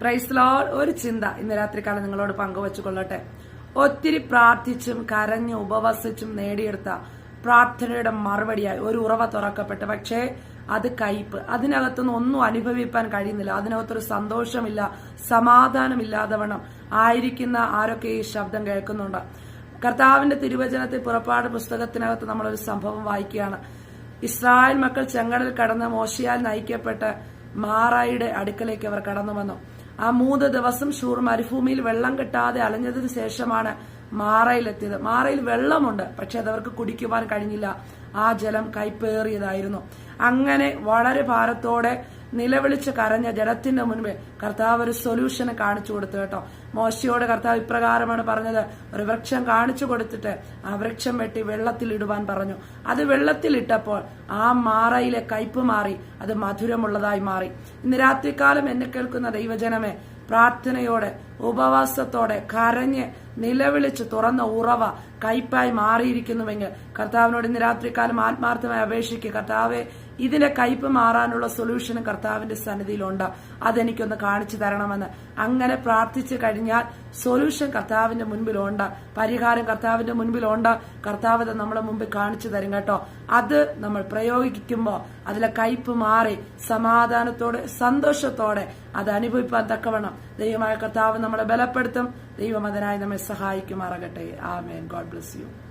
Price load ഒരു ചിന്ത ഇന്ന് രാത്രികാലം നിങ്ങളോട് പങ്കുവച്ചു കൊള്ളട്ടെ ഒത്തിരി പ്രാർത്ഥിച്ചും കരഞ്ഞും ഉപവസിച്ചും നേടിയെടുത്ത പ്രാർത്ഥനയുടെ മറുപടിയായി ഒരു ഉറവ തുറക്കപ്പെട്ട്. പക്ഷേ അത് കയ്പ് അതിനകത്തുനിന്ന് ഒന്നും അനുഭവിപ്പാൻ കഴിയുന്നില്ല. അതിനകത്തൊരു സന്തോഷമില്ല സമാധാനമില്ലാതെ വണ്ണം ആയിരിക്കുന്ന ആരൊക്കെ ഈ ശബ്ദം കേൾക്കുന്നുണ്ട്. കർത്താവിന്റെ തിരുവചനത്തിൽ പുറപ്പാട് പുസ്തകത്തിനകത്ത് നമ്മളൊരു സംഭവം വായിക്കുകയാണ്. ഇസ്രായേൽ മക്കൾ ചെങ്കടൽ കടന്ന് മോശയാൽ നയിക്കപ്പെട്ട മാറായിയുടെ അടുക്കലേക്ക് അവർ കടന്നു വന്നു. ആ മൂന്ന് ദിവസം ഷൂർ മരുഭൂമിയിൽ വെള്ളം കിട്ടാതെ അലഞ്ഞതിന് ശേഷമാണ് മാറയിലെത്തിയത്. മാറയിൽ വെള്ളമുണ്ട് പക്ഷെ അതവർക്ക് കുടിക്കുവാൻ കഴിഞ്ഞില്ല. ആ ജലം കൈപ്പേറിയതായിരുന്നു. അങ്ങനെ വളരെ ഭാരത്തോടെ നിലവിളിച്ച് കരഞ്ഞ ജനത്തിന്റെ മുൻപേ കർത്താവ് ഒരു സൊല്യൂഷൻ കാണിച്ചു കൊടുത്തു കേട്ടോ. മോശയോട് കർത്താവ് ഇപ്രകാരമാണ് പറഞ്ഞത്. ഒരു വൃക്ഷം കാണിച്ചു കൊടുത്തിട്ട് ആ വൃക്ഷം വെട്ടി വെള്ളത്തിൽ ഇടുവാൻ പറഞ്ഞു. അത് വെള്ളത്തിലിട്ടപ്പോൾ ആ മാറയിലെ കയ്പ് മാറി അത് മധുരമുള്ളതായി മാറി. ഇന്ന് രാത്രികാലം എന്നെ കേൾക്കുന്ന ദൈവജനമേ പ്രാർത്ഥനയോടെ ഉപവാസത്തോടെ കരഞ്ഞ് നിലവിളിച്ച് തുറന്ന ഉറവ കയ്പായി മാറിയിരിക്കുന്നുവെങ്കിൽ കർത്താവിനോട് ഇന്ന് രാത്രികാലം ആത്മാർത്ഥമായി അപേക്ഷിക്കുക കർത്താവെ ഇതിന്റെ കയ്പ് മാറാനുള്ള സൊല്യൂഷനും കർത്താവിന്റെ സന്നിധിയിലുണ്ട്. അതെനിക്കൊന്ന് കാണിച്ചു തരണമെന്ന് അങ്ങനെ പ്രാർത്ഥിച്ചു കഴിഞ്ഞാൽ സൊല്യൂഷൻ കർത്താവിന്റെ മുൻപിലുണ്ട്. പരിഹാരം കർത്താവിന്റെ മുൻപിലുണ്ട്. കർത്താവ് നമ്മളെ മുമ്പിൽ കാണിച്ചു തരും കേട്ടോ. അത് നമ്മൾ പ്രയോഗിക്കുമ്പോൾ അതിലെ കയ്പ് മാറി സമാധാനത്തോടെ സന്തോഷത്തോടെ അത് അനുഭവിപ്പാൻ തക്കവണ്ണം ദൈവമായ കർത്താവ് നമ്മളെ ബലപ്പെടുത്തും. ദൈവം അതിനായി നമ്മെ സഹായിക്കുമാറാകട്ടെ. ആമേൻ. God bless you